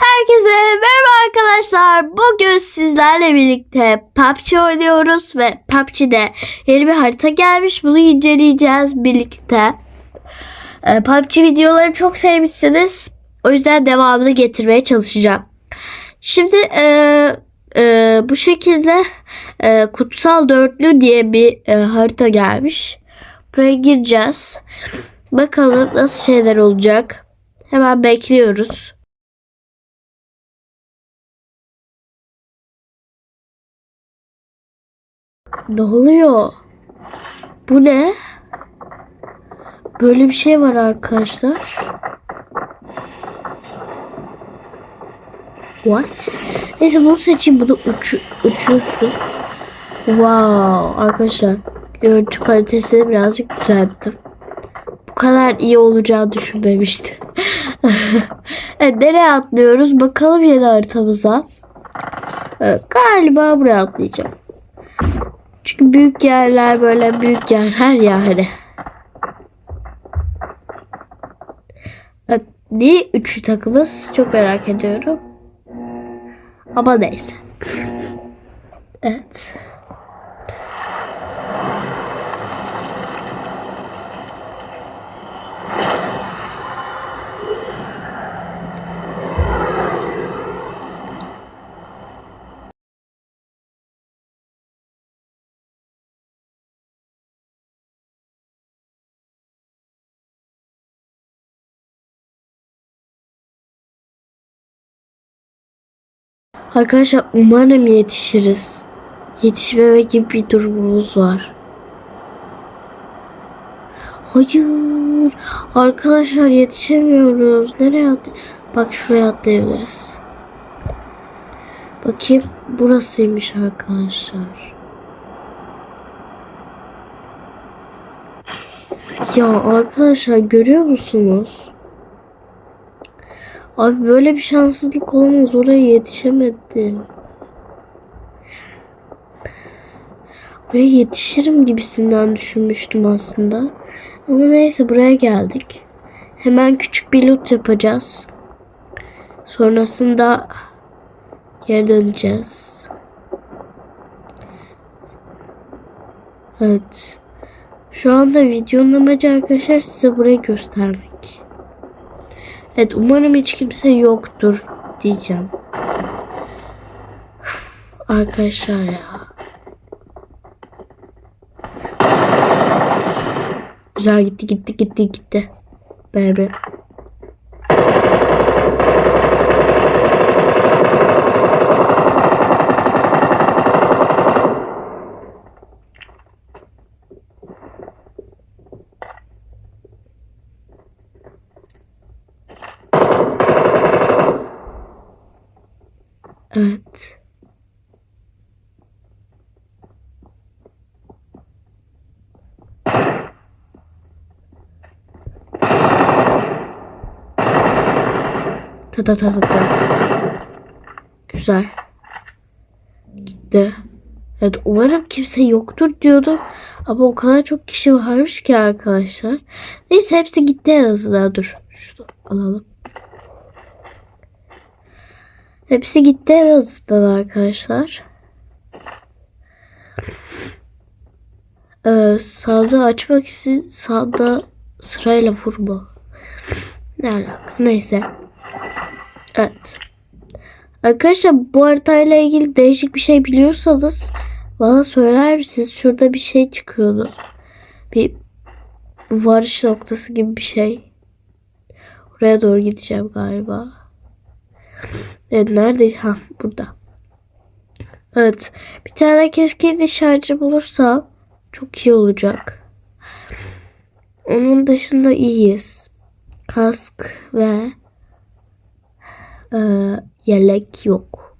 Herkese merhaba arkadaşlar. Bugün sizlerle birlikte PUBG oynuyoruz ve PUBG'de yeni bir harita gelmiş. Bunu inceleyeceğiz birlikte. Ee, PUBG videoları çok sevmişsiniz. O yüzden devamını getirmeye çalışacağım. Şimdi e, e, bu şekilde e, Kutsal Dörtlü diye bir e, harita gelmiş. Buraya gireceğiz. Bakalım nasıl şeyler olacak. Hemen bekliyoruz. Ne oluyor? Bu ne? Böyle bir şey var arkadaşlar. What? Neyse bunu seçeyim. Bunu uç, uçuyorsun. Wow. Arkadaşlar görüntü kalitesini birazcık düzelttim. Bu kadar iyi olacağı düşünmemiştim. evet, nereye atlıyoruz? Bakalım yeni haritamıza. Evet, galiba buraya atlayacağım. Çünkü büyük yerler böyle büyük yerler ya hani. Evet, niye üçlü takımız? Çok merak ediyorum. Ama neyse. Evet. Arkadaşlar umarım yetişiriz. Yetişmeme gibi bir durumumuz var. Hayır. Arkadaşlar yetişemiyoruz. Nereye atla Bak şuraya atlayabiliriz. Bakayım. Burasıymış arkadaşlar. Ya arkadaşlar görüyor musunuz? Abi böyle bir şanssızlık olamaz. Oraya yetişemedim. Buraya yetişirim gibisinden düşünmüştüm aslında. Ama neyse buraya geldik. Hemen küçük bir loot yapacağız. Sonrasında geri döneceğiz. Evet. Şu anda videonun amacı arkadaşlar size burayı göstermek. Evet umarım hiç kimse yoktur diyeceğim. Arkadaşlar ya. Güzel gitti gitti gitti gitti. Bebe. Evet. Ta ta ta. Güzel. Gitti. Evet umarım kimse yoktur diyordu. Ama o kadar çok kişi varmış ki arkadaşlar. Neyse hepsi gitti en azından. Dur. Şunu alalım. Hepsi gitti en azından arkadaşlar. Ee, sağda açmak için sağda sırayla vurma. Ne alaka? Neyse. Evet. Arkadaşlar bu haritayla ilgili değişik bir şey biliyorsanız bana söyler misiniz? Şurada bir şey çıkıyordu. Bir varış noktası gibi bir şey. Oraya doğru gideceğim galiba. Evet nerede? Ha burada. Evet. Bir tane keskin şarjı bulursam çok iyi olacak. Onun dışında iyiyiz. Kask ve e, yelek yok.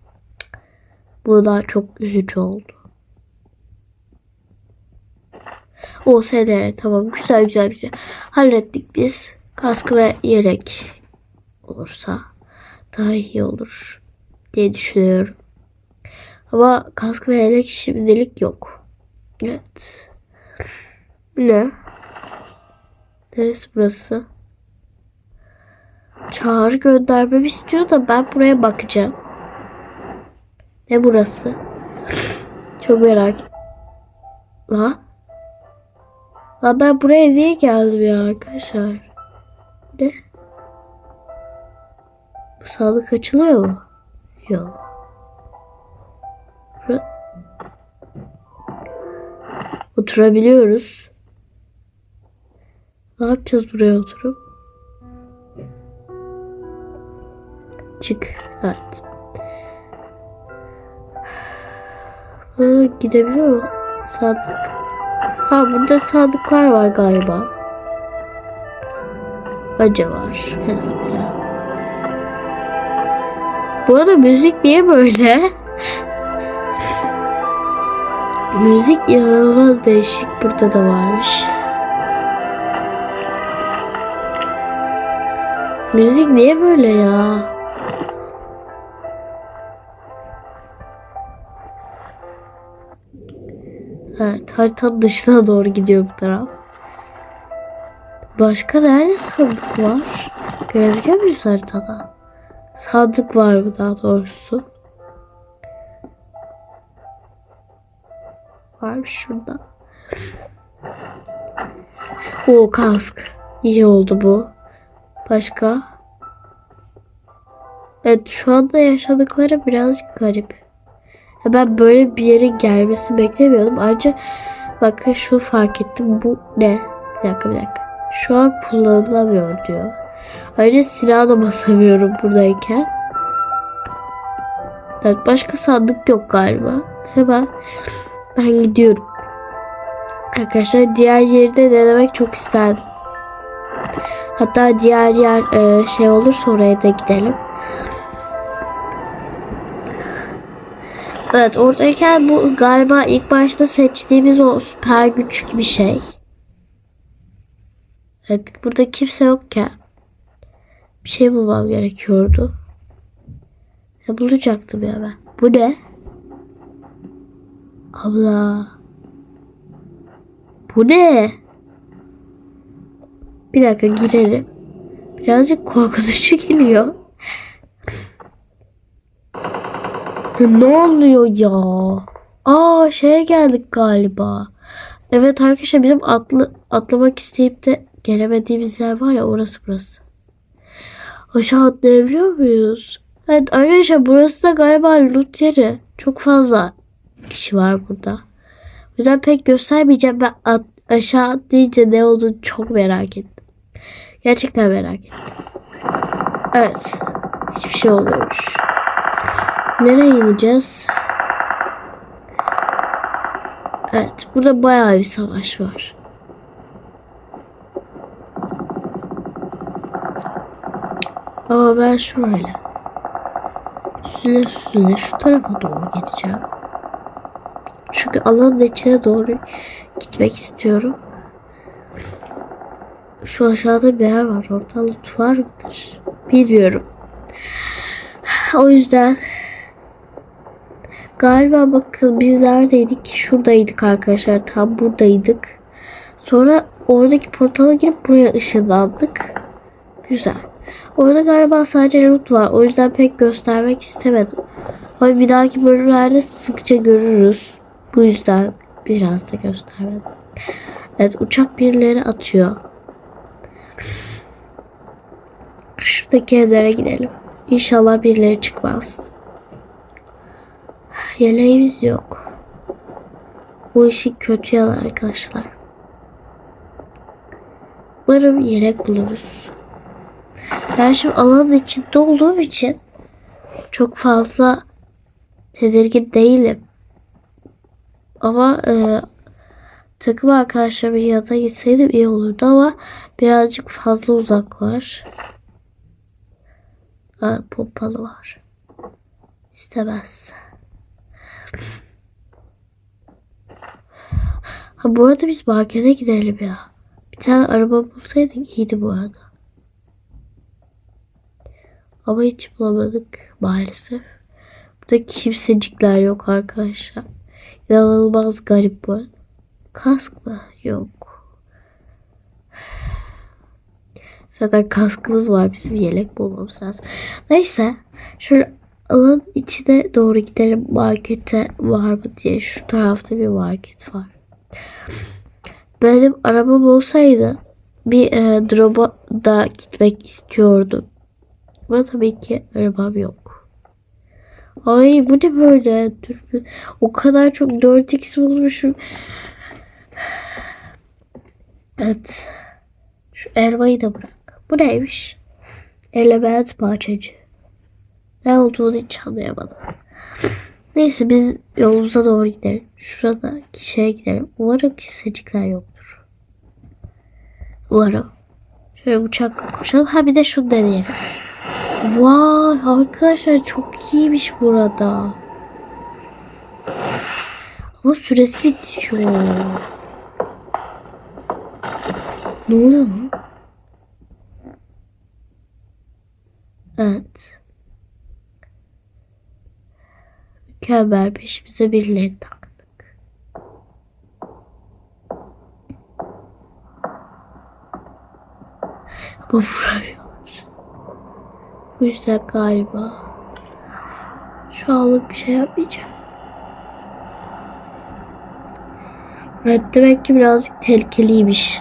Bu da çok üzücü oldu. O SDR tamam güzel güzel güzel. Hallettik biz. Kask ve yelek olursa daha iyi olur diye düşünüyorum. Ama kask ve yelek şimdilik yok. Evet. Ne? Neresi burası? Çağrı göndermemi istiyor da ben buraya bakacağım. Ne burası? Çok merak. La? La ben buraya niye geldim ya arkadaşlar? Ne? Bu sandık açılıyor mu? Yok. Oturabiliyoruz. Ne yapacağız buraya oturup? Çık. Evet. Buraya gidebiliyor mu? Sandık. Ha burada sandıklar var galiba. Acı var. Herhalde. Bu arada müzik niye böyle? müzik inanılmaz değişik burada da varmış. Müzik niye böyle ya? Evet haritanın dışına doğru gidiyor bu taraf. Başka nerede sandık var? Görebiliyor muyuz haritada? Sandık var mı daha doğrusu? Varmış şurada. O kask. İyi oldu bu. Başka? Evet şu anda yaşadıkları birazcık garip. Ben böyle bir yere gelmesi beklemiyordum. Ayrıca bakın şu fark ettim. Bu ne? Bir dakika bir dakika. Şu an kullanılamıyor diyor. Ayrıca silah da basamıyorum buradayken. Evet başka sandık yok galiba. Hemen ben gidiyorum. Arkadaşlar diğer yeri de denemek çok isterdim. Hatta diğer yer e, şey olursa oraya da gidelim. Evet oradayken bu galiba ilk başta seçtiğimiz o süper güç gibi şey. Evet burada kimse yokken bir şey bulmam gerekiyordu. Ya bulacaktım ya ben. Bu ne? Abla. Bu ne? Bir dakika girelim. Birazcık korkutucu geliyor. Ya ne oluyor ya? Aa şeye geldik galiba. Evet arkadaşlar bizim atlı, atlamak isteyip de gelemediğimiz yer var ya orası burası. Aşağı atlayabiliyor muyuz? Evet arkadaşlar burası da galiba loot yeri. Çok fazla kişi var burada. O yüzden pek göstermeyeceğim. Ben at, aşağı atlayınca ne olduğunu çok merak ettim. Gerçekten merak ettim. Evet. Hiçbir şey olmuyormuş. Nereye ineceğiz? Evet. Burada bayağı bir savaş var. Ama ben şöyle üstüne üstüne şu tarafa doğru gideceğim. Çünkü alanın içine doğru gitmek istiyorum. Şu aşağıda bir yer var. Orada loot var mıdır? Bilmiyorum. O yüzden galiba bakın biz neredeydik? Şuradaydık arkadaşlar. Tam buradaydık. Sonra oradaki portala girip buraya ışınlandık. Güzel. Orada galiba sadece loot var. O yüzden pek göstermek istemedim. Ama bir dahaki bölümlerde sıkça görürüz. Bu yüzden biraz da göstermedim. Evet uçak birileri atıyor. Şuradaki evlere gidelim. İnşallah birileri çıkmaz. Yeleğimiz yok. Bu işi kötü yalan arkadaşlar. Umarım yelek buluruz. Ben şimdi alanın içinde olduğum için çok fazla tedirgin değilim. Ama e, takım arkadaşlarımın yanına gitseydim iyi olurdu ama birazcık fazla uzaklar. Ha, pompalı var. İstemez. Ha bu arada biz markete gidelim ya. Bir tane araba bulsaydık iyiydi bu arada. Ama hiç bulamadık maalesef. Burada kimsecikler yok arkadaşlar. İnanılmaz garip bu arada. Kask mı? Yok. Zaten kaskımız var. Bizim yelek bulmamız lazım. Neyse. Şöyle alanın içine doğru gidelim. Markete var mı diye. Şu tarafta bir market var. Benim arabam olsaydı bir e, drop'a da gitmek istiyordum. Ama tabii ki arabam yok. Ay bu ne böyle? O kadar çok 4x bulmuşum. Evet. Şu elmayı da bırak. Bu neymiş? Element parçacı. Ne olduğunu hiç anlayamadım. Neyse biz yolumuza doğru gidelim. Şuradaki şeye gidelim. Umarım kimsecikler yoktur. Umarım. Şöyle bıçakla koşalım. Ha bir de şunu deneyelim. Vay arkadaşlar çok iyiymiş burada. Ama süresi bitiyor. Ne oluyor lan? Evet. Mükemmel peşimize birileri taktık. Ama vuramıyorlar. Bu yüzden galiba şu anlık bir şey yapmayacağım. Evet demek ki birazcık tehlikeliymiş.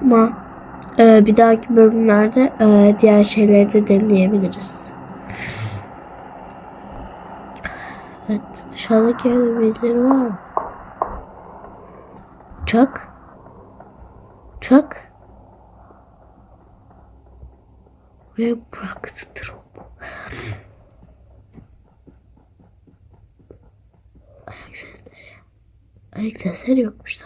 Ama e, bir dahaki bölümlerde e, diğer şeyleri de deneyebiliriz. Evet aşağıdaki evde birileri var mı? Uçak. Uçak. Buraya bıraktı drop. Ayak sesleri. Ayak sesleri yokmuş da.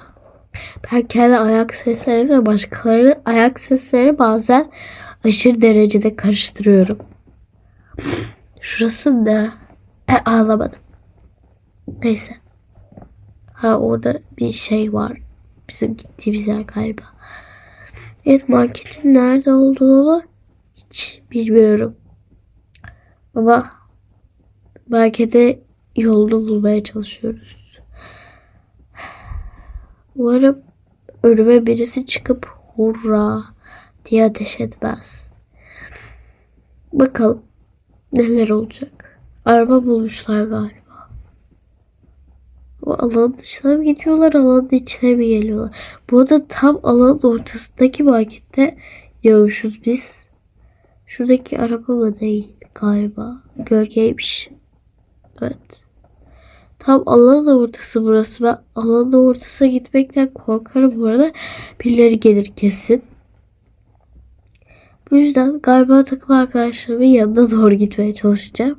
Ben kendi ayak sesleri ve başkaları ayak sesleri bazen aşırı derecede karıştırıyorum. Şurası ne? E, ağlamadım. Neyse. Ha orada bir şey var. Bizim gittiğimiz yer galiba. Evet marketin nerede olduğunu hiç bilmiyorum. Ama markete yolunu bulmaya çalışıyoruz. Umarım önüme birisi çıkıp hurra diye ateş etmez. Bakalım neler olacak. Araba bulmuşlar galiba. O alanın dışına mı gidiyorlar, alanın içine mi geliyorlar? Bu arada tam alanın ortasındaki markette yağmışız biz. Şuradaki araba mı değil galiba. Gölgeymiş. Evet. Tam alanın ortası burası. Ben alanın ortasına gitmekten korkarım bu arada. Birileri gelir kesin. Bu yüzden galiba takım arkadaşlarımın yanına doğru gitmeye çalışacağım.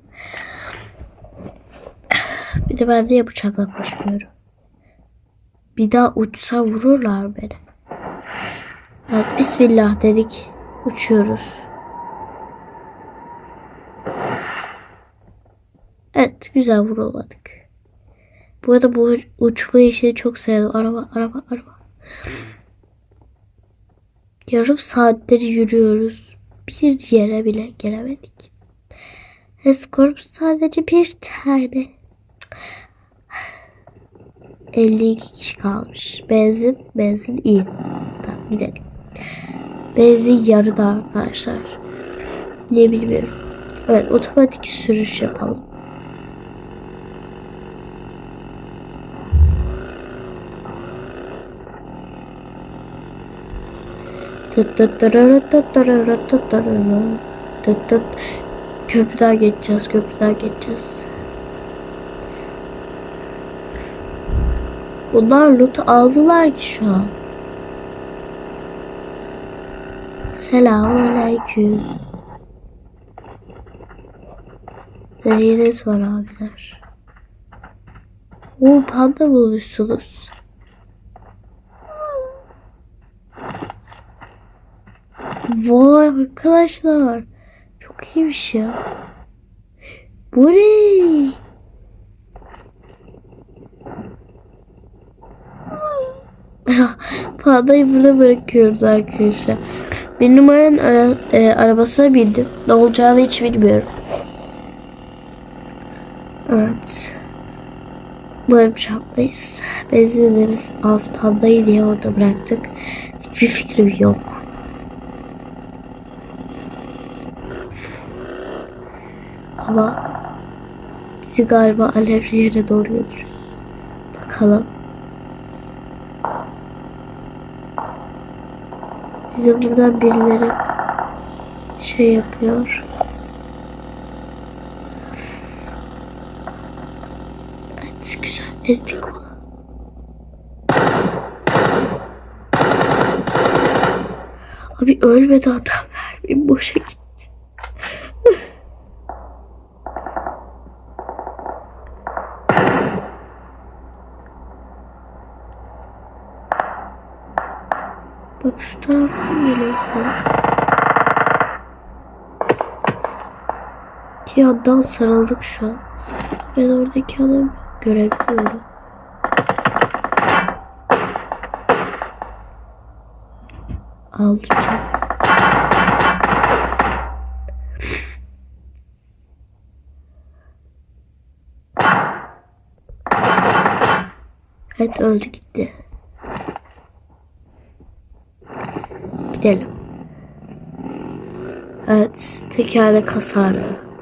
Bir de ben niye bıçakla koşmuyorum? Bir daha uçsa vururlar beni. Evet, Bismillah dedik. Uçuyoruz. Evet güzel vurulmadık. Bu arada bu uçma işini çok sevdim. Araba araba araba. Yarım saatleri yürüyoruz. Bir yere bile gelemedik. Skorum sadece bir tane. 52 kişi kalmış. Benzin, benzin iyi. Tamam gidelim. Benzin yarıda arkadaşlar. Niye bilmiyorum. Evet otomatik sürüş yapalım. Köprüden geçeceğiz, köprüden geçeceğiz. Bunlar loot aldılar ki şu an. Selamun aleyküm. Neyiniz var abiler? Oo panda bulmuşsunuz. Vay arkadaşlar. Çok iyiymiş ya. Bu ne? Padayı burada bırakıyoruz arkadaşlar. Bir numaranın ara, e, arabasına bindim. Ne olacağını hiç bilmiyorum. Evet. Umarım şey çarpmayız. Benzinimiz az. Pandayı niye orada bıraktık? Hiçbir fikrim yok. Ama bizi galiba alevli yere doğru götürüyor. Bakalım. Bize buradan birileri şey yapıyor. Evet güzel ezdik onu. Abi ölmedi adam vermeyeyim boşa gitti. Bak şu taraftan geliyor ses. Ki yandan sarıldık şu an. Ben oradaki adamı görebiliyorum. Aldım. Evet öldü gitti. Gidelim. Evet tekerlek hasarlı.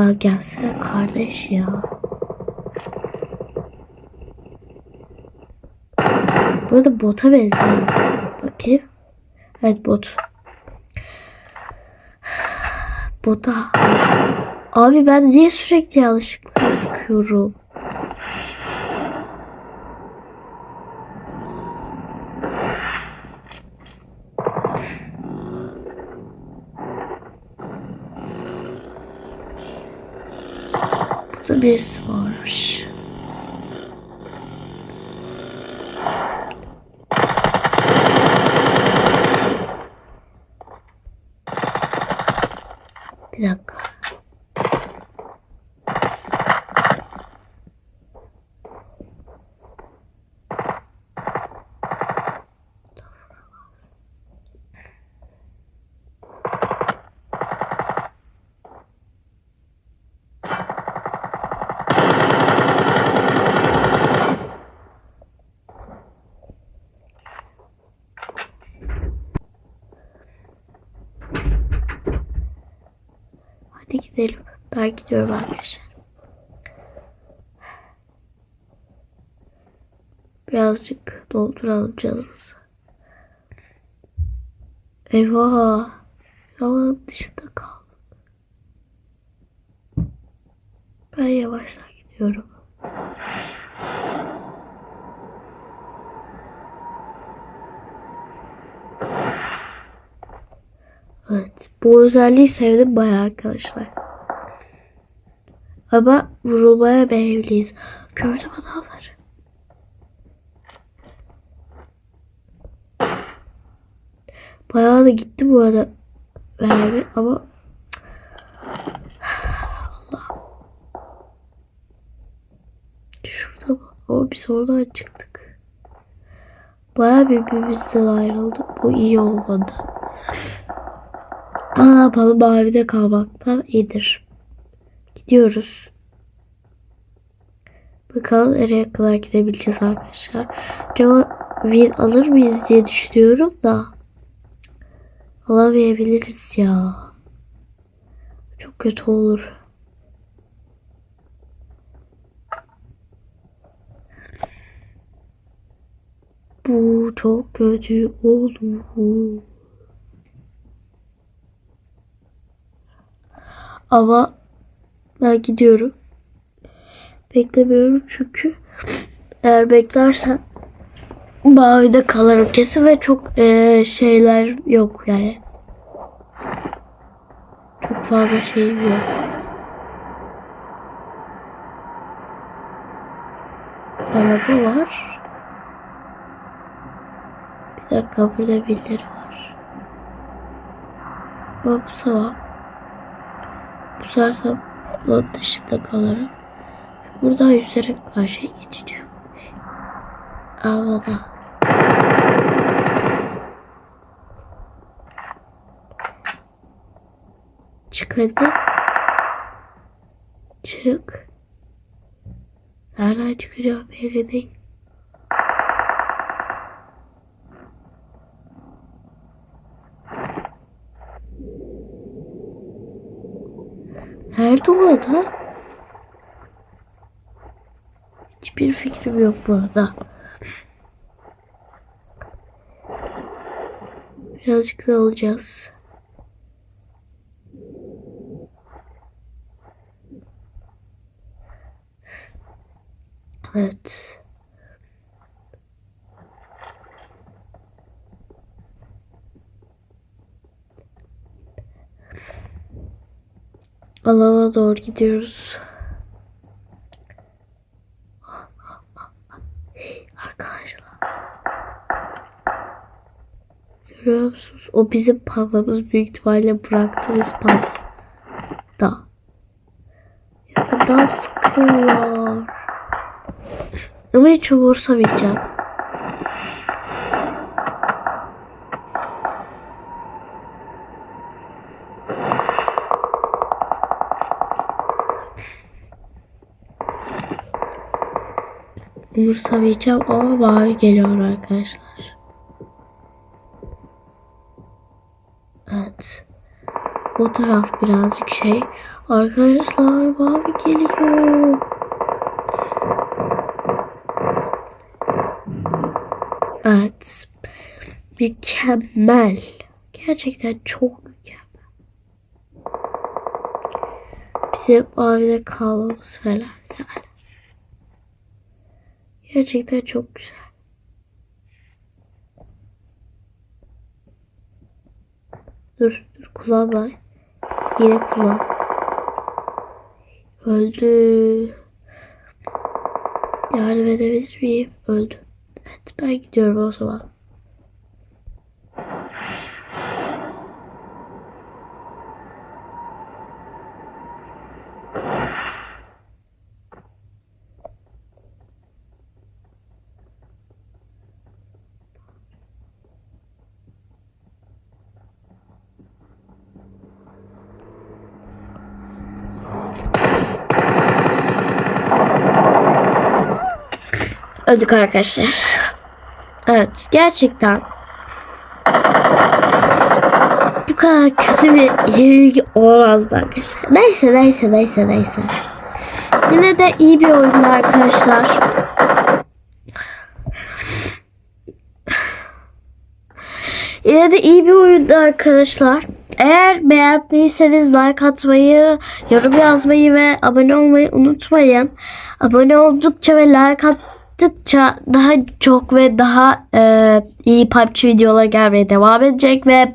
Ha gelsene kardeş ya. Burada bota benziyor. Bakayım. Evet bot. Bota. Abi ben niye sürekli yanlışlıkla sıkıyorum? Burada birisi varmış. Bir dakika. Hadi gidelim. Ben gidiyorum arkadaşlar. Birazcık dolduralım canımızı. Eyvah. Yalan dışında kaldık. Ben yavaştan gidiyorum. Evet. Bu özelliği sevdim bayağı arkadaşlar. Ama vurulmaya meyilliyiz. Gördüm adamları. Bayağı da gitti bu arada. Mermi ama Allah. Şurada? Ama biz oradan çıktık. Bayağı birbirimizden ayrıldık. Bu iyi olmadı. Ne yapalım mavide kalmaktan iyidir. Gidiyoruz. Bakalım nereye kadar gidebileceğiz arkadaşlar. Acaba win alır mıyız diye düşünüyorum da. Alamayabiliriz ya. Çok kötü olur. Bu çok kötü olur. Ama ben gidiyorum. Beklemiyorum çünkü eğer beklersen mavide kalırım kesin ve çok eee, şeyler yok yani. Çok fazla şeyim yok. Araba var. Bir dakika burada birileri var. Ama bu sabah Pusarsam bunun dışında kalırım. Buradan yüzerek karşıya geçeceğim. Havada. Çık hadi. Çık. Nereden çıkacağım belli değil. Nerede o ada? Hiçbir fikrim yok bu arada. Birazcık da olacağız. Evet. Alana doğru gidiyoruz. Arkadaşlar. Görüyor musunuz? O bizim pandamız büyük ihtimalle bıraktığımız panda. Da. Yakından sıkıyorlar. Ama hiç umursamayacağım. Umursamayacağım ama mavi geliyor arkadaşlar. Evet. Bu taraf birazcık şey. Arkadaşlar mavi geliyor. Evet. Mükemmel. Gerçekten çok mükemmel. Bizim mavide kalmamız falan. Gerçekten çok güzel. Dur, dur kullanma. Yine kullan. Öldü. Yardım edebilir miyim? Öldü. Evet ben gidiyorum o zaman. Öldük arkadaşlar. Evet gerçekten bu kadar kötü bir yenilgi olamazdı arkadaşlar. Neyse neyse neyse neyse. Yine de iyi bir oyundu arkadaşlar. Yine de iyi bir oyundu arkadaşlar. Eğer beğendiyseniz like atmayı, yorum yazmayı ve abone olmayı unutmayın. Abone oldukça ve like attıkça daha çok ve daha e, iyi PUBG videolar gelmeye devam edecek ve